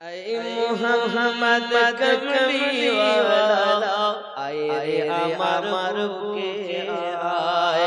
মোহাম্মদ কমলি ওয়ালা আয় রে আমার বুকে আয়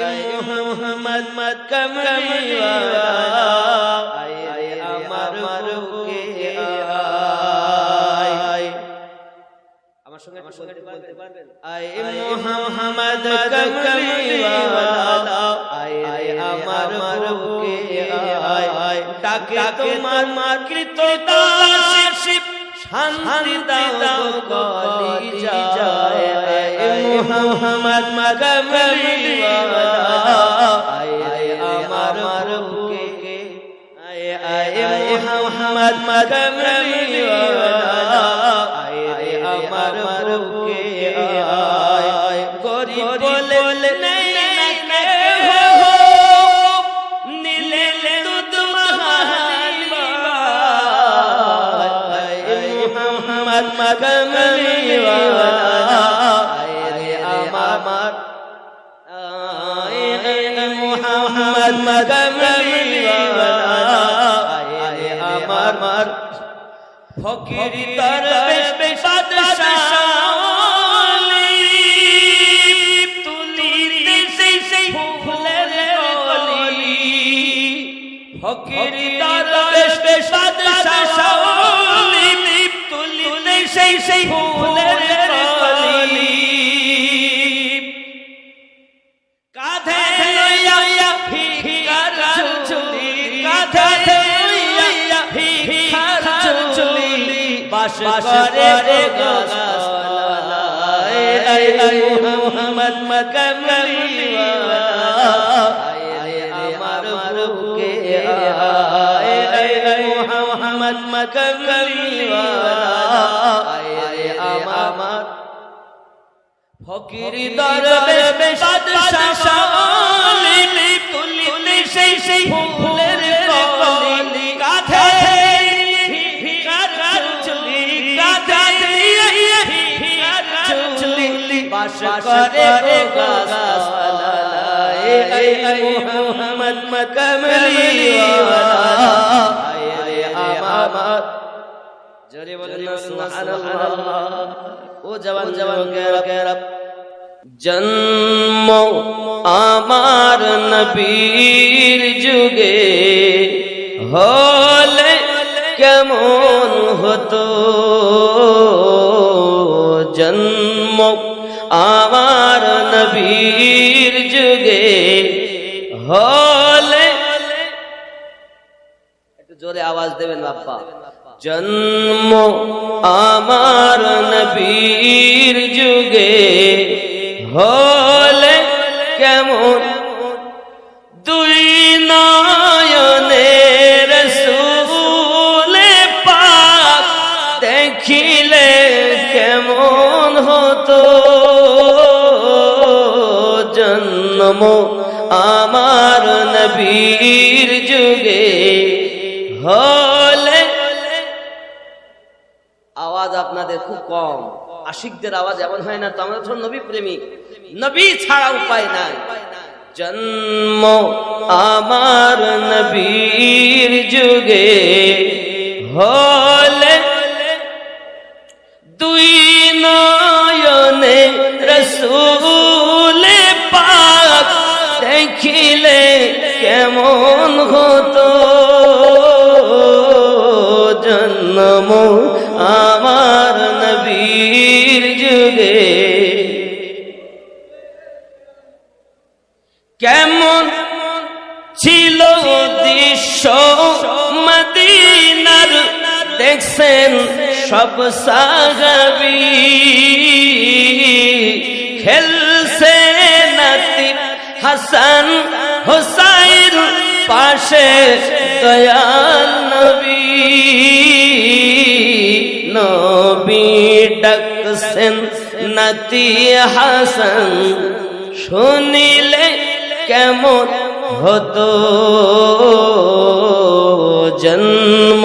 আয় মোহাম্মদ মদ কমলি ওয়ালা সঙ্গে আমার সঙ্গে বলতে পারবেন? আয় মোহাম্মদ কমলি ওয়ালা আয় আমার বুকে আয় ডাকে তোমার মার কৃত দাস শান্তি দাও কলি যায়। আয় মোহাম্মদ কমলি আয় আমার আয় আয় মোহাম্মদ রে আমার বুকে আয়। গরিব বলে আমার। ফকির তার বেশ তুলিতে সেই ফুলের কলি। কাঁধে লইয়া ভিখার চুলি, কাঁধে লইয়া ভিখার চুলি, বাস করে রে গাছতলায় আয় আয় মোহাম্মদ মকমলি আয় আমার বুকে ফকির দরবে বাদশাহ তুলি সেই সেই ফুলের কলি কাঁধে ভিখার চুলি কাঁধে চুলি বাস করে মোহাম্মদ মকমলি আমার জোরে বলুন সুবহানাল্লাহ ও জওয়ান জওয়ান জন্ম আমার নবীর যুগে হলে কেমন হতো? জন্ম আমার নবীর যুগে হলে একটু জোরে আওয়াজ দেবেন বাপ্পা জন্ম আমার নবীর যুগে হলে কেমন? দুই নয়নে রসুলে পাক দেখিলে কেমন হতো? জন্ম আমার নবীর যুগে হলে আওয়াজ আপনাদের খুব কম। আশিকদের আওয়াজ এমন হয় না, তো আমরা তো নবী প্রেমিক। নবী ছাড়া উপায় নাই। জন্ম আমার নবীর যুগে হলে দুই নয়নে রসুলে পাক দেখিলে কেমন হতো? জন্ম দেখছেন সব সাহাবি। খেলছে নাতি হাসান হোসাইন পাশে দয়াল নবী। নবী ডাকছেন নাতি হাসান, শুনিলে কেমন হতো জন্ম?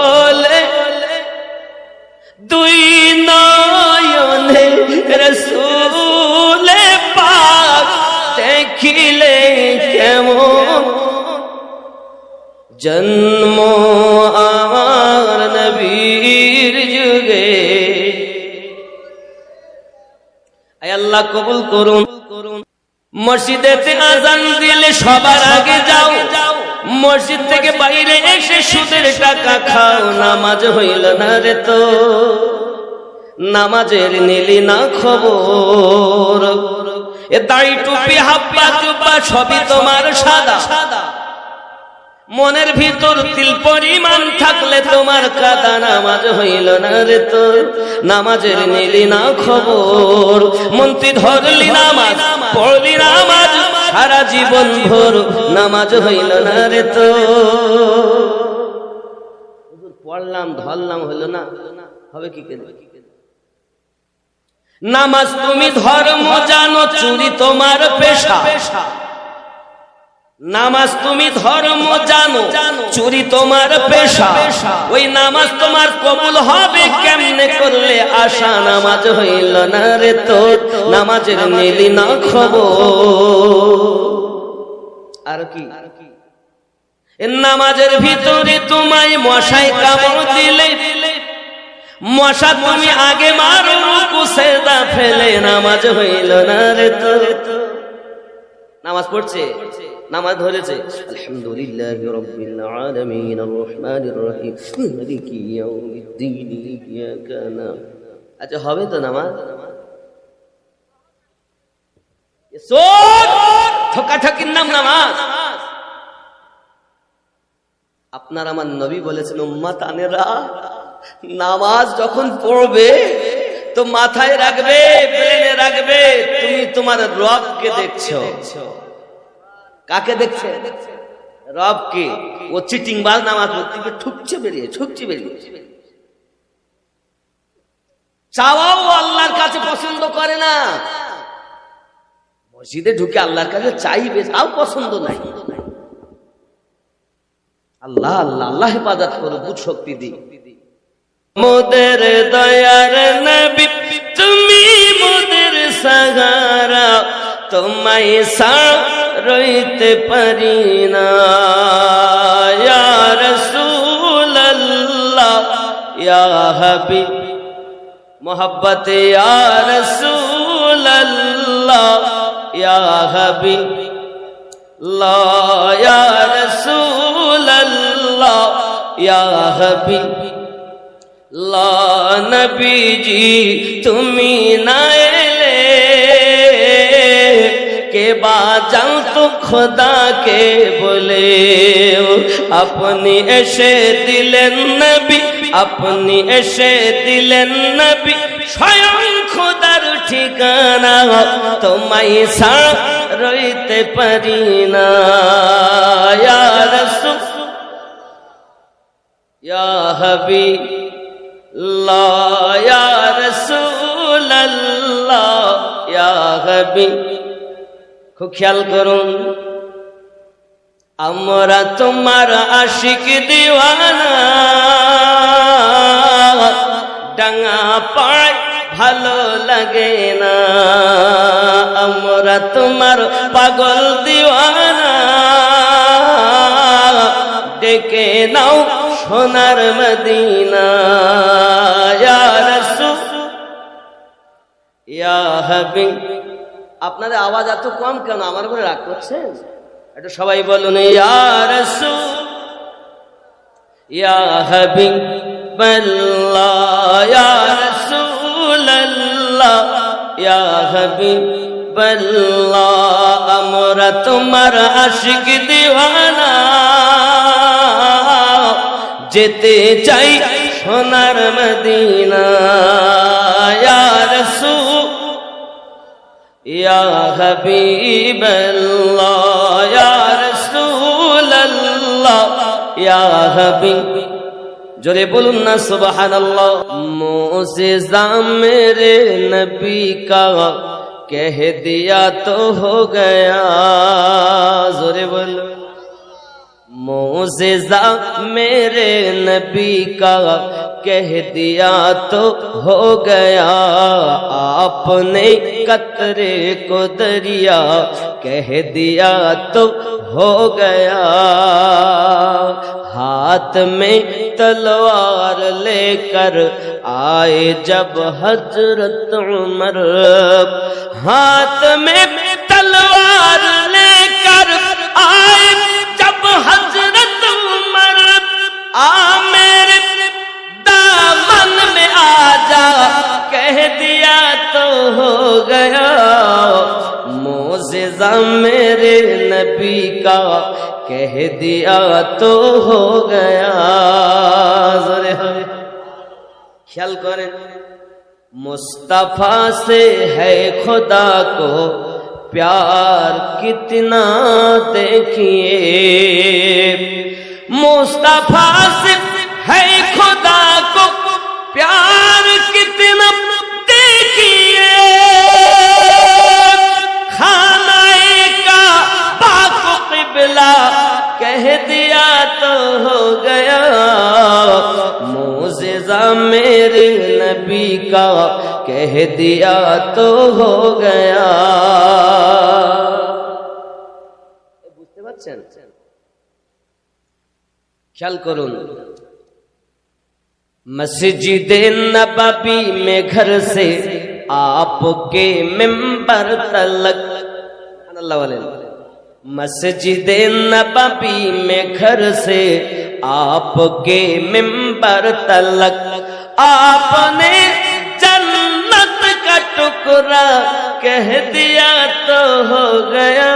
জন্ম আমার নবীর যুগে। আল্লাহ কবুল করুন। মসজিদেতে আজান দিলে সবার আগে যাও। মসজিদ থেকে বাইরে এসে সুদের টাকা খাও, নামাজ হইল না রে তো। নামাজের নিলি না খবর। এ দাড়ি টুপি হাব্বা চুব্বা সবই তোমার সাদা সাদা। মনের ভিতর তিল পরিমাণ থাকলে তোমার কাদা নামাজ হইল না রে তো নামাজের নিলি না খবর। মন্ত্রী ধরলি নামাজ, পড়লি নামাজ, সারা জীবন ভোর নামাজ হইল না রে তো পড়লাম, ধরলাম, হইল না। হবে কি করে? নামাজ তুমি ধর্ম জানো, চুরি তোমার পেশা পেশা। নামাজ তুমি ধর্ম জানো, চুরি তোমার পেশা। ওই নামাজ তোমার কবুল হবে কেমনে করলে আশা নামাজ হইল না রে তোর? নামাজের নিলি না খবর। আর কি? নামাজের ভিতরে তোমায় মশাই কামড় দিলে, মশা তুমি আগে মারো, রুকু সেদা ফেলে, নামাজ হইল না রে তো নামাজ পড়ছে? নামাজ ধরেছে। আলামিন আর রহমানির রহিম। মালিকি ইয়াউমিদ্দিন, ইয়াকা আচ্ছা হবে তো নামাজ? আপনার আমার নবী বলেছেন উম্মাত আনেরা নামাজ যখন পড়বে, তো মাথায় রাখবে রাখবে, তুমি তোমার রবকে দেখছ। কাকে দেখছে? রবকে। ও চিটিং বাজ নামাজ পড়তে ঠুকছে বেরিয়ে ঠুকছে বেরিয়ে। চাওয়াও আল্লাহর কাছে পছন্দ করে না। মসজিদে ঢুকে আল্লাহর কাছে চাইবে, তাও পছন্দ নাই। আল্লাহ আল্লাহ আল্লাহ হেফাজত করো বুঝ শক্তি দি মোদের দয়ার নবী, তুমি মোদের সাগারা তোমায় সা রইতে পারি না। হাবিব। মোহব্বত রাসূলুল্লাহ, ইয়া হাবিব। লা, ইয়া রাসূলুল্লাহ, ইয়া হাবিব। লা, নবীজি, তুমি না এলে, কে বাজাও খোদাকে বলে আপনি এসে দিলেন নবী, আপনি এসে দিলেন নবী, স্বয়ং খোদার ঠিকানা তোমায় সা রইতে পারি না। রাসূল হাবিব লা ইয়া হাবিব খেয়াল করুন। আমরা তোমার আশিক দিওয়ানা। ডাঙা পায় ভালো লাগে না। আমরা তোমার পাগল দিওয়ানা। ডেকে নাও সোনার মদিনা। ইয়া হাবিব। আপনাদের আওয়াজ এত কম কেন? আমার উপরে রাগ করছেন? এটা সবাই বলুন আমরা তোমার আশিক দিওয়ানা। যেতে চাই সোনার মদিনা يا حبيب الله يا رسول الله يا حبيب জোরে বলুন না সুবাহান আল্লাহ মোজেজা মেরে নবী কা কহ দিয়া তো হো গয়া। জোরে বল মোজেজা মেরে নবী কা کہہ دیا تو ہو گیا آپ نے قطرے کو دریا۔ کہہ دیا تو ہو گیا ہاتھ میں تلوار لے کر آئے جب حضرت عمر۔ ہاتھ میں تلوار ہو گیا موزہ میرے نبی کا کہہ دیا تو ہو گیا خیال کریں مصطفیٰ سے ہے خدا کو پیار کتنا دیکھیے مصطفیٰ سے ہے خدا کو پیار کتنا कह दिया तो हो गया मोजेजा मेरे नबी का कह दिया तो हो गया বুঝতে পারছেন খেয়াল করুন मस्जिद नबी में घर से आपके مسجد نبوی میں گھر سے آپ کے ممبر تلک۔ آپ نے جنت کا ٹکڑا کہہ دیا تو ہو گیا۔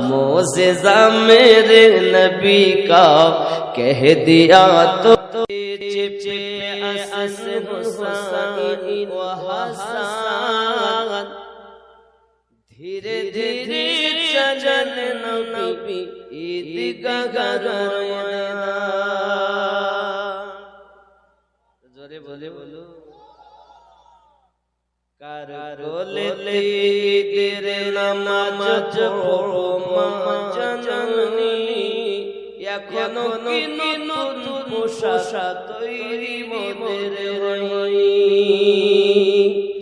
موزہ میرے نبی کا کہہ دیا تو حسان دھیرے دھیرے জান নবী ঈদগাহ রয়না জোরে বলে বলো কার রোলে তেরে নামাজ পড়ো মা জাননি এখনও কি নতুন পোশাক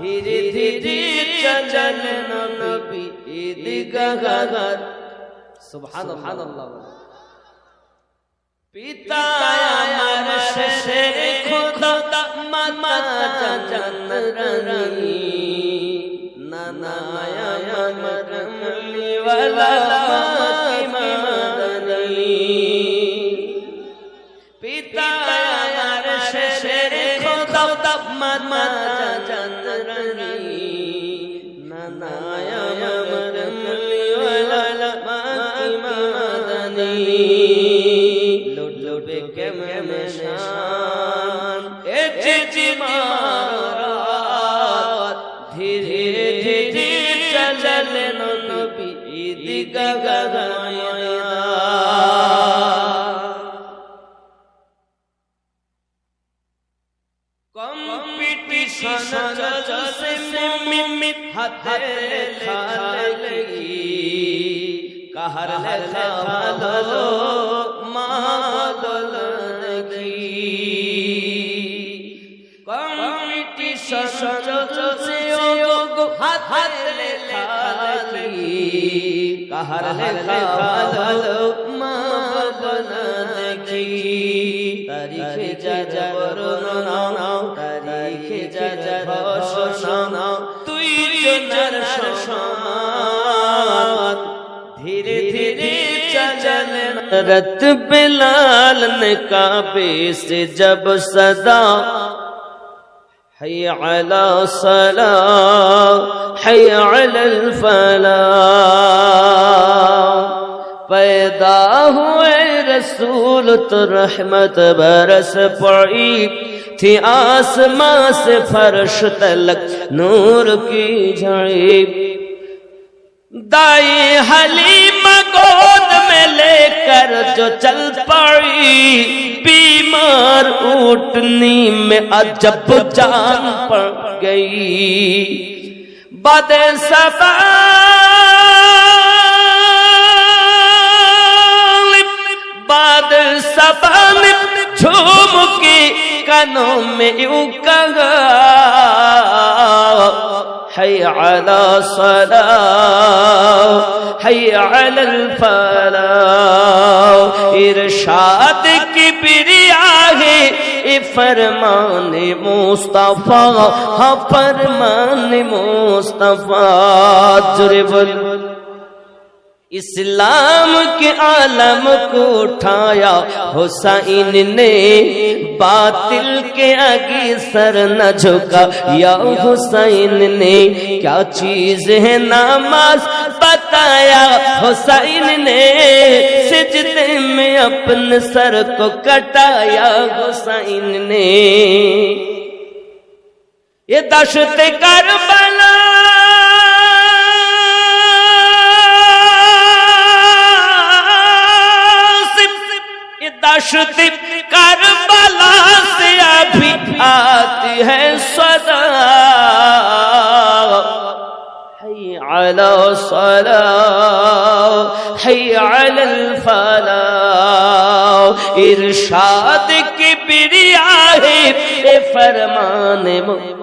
ধীরে ধীরে চলন নবী ঈদ গগনে সুবহানাল্লাহ। পিতা আমার শেষের খোদা মাতা জনরনি নানা আমার কমলিওয়ালা মাদনী মাতা জনরনি নানা আমার কমলিওয়ালা মাদনী লুটবে কেমন শান এ চিচি মারাত মিমিত হাতে লেখা লেখি কাহার লেখা ভালো মা কি কমিটি সচলছে ওগো হাত যা যা বর্ণনা رت بلال نے کعبے سے جب صدا حی علی صلاح حی علی الفلاح پیدا ہوئے رسول تو رحمت برس پڑی تھی آسمان سے فرش تلک نور کی جھڑی۔ دائی حلیم چل پڑی، بیمار اٹھنی میں عجب جان پڑ گئی۔ بد سبا باد سفا میں جھوم کے کنوں میں یوں کہا۔ حي على صلاة حي على الفلاح. إرشاد کی بریا ہے فرمان مصطفیٰ فرمان مصطفیٰ جرے اسلام کے عالم کو اٹھایا، حسین نے باطل کے آگے سر نہ جھکا۔ یا حسین نے کیا چیز ہے نماز؟ بتایا۔ حسین نے سجدے میں اپنے سر کو کٹایا۔ حسین نے یہ دشت کربلا कश्त करबला से अभी आती है सदा على صلاة حي على الفلاح ارشاد کی بریا ہے فرمان مبارک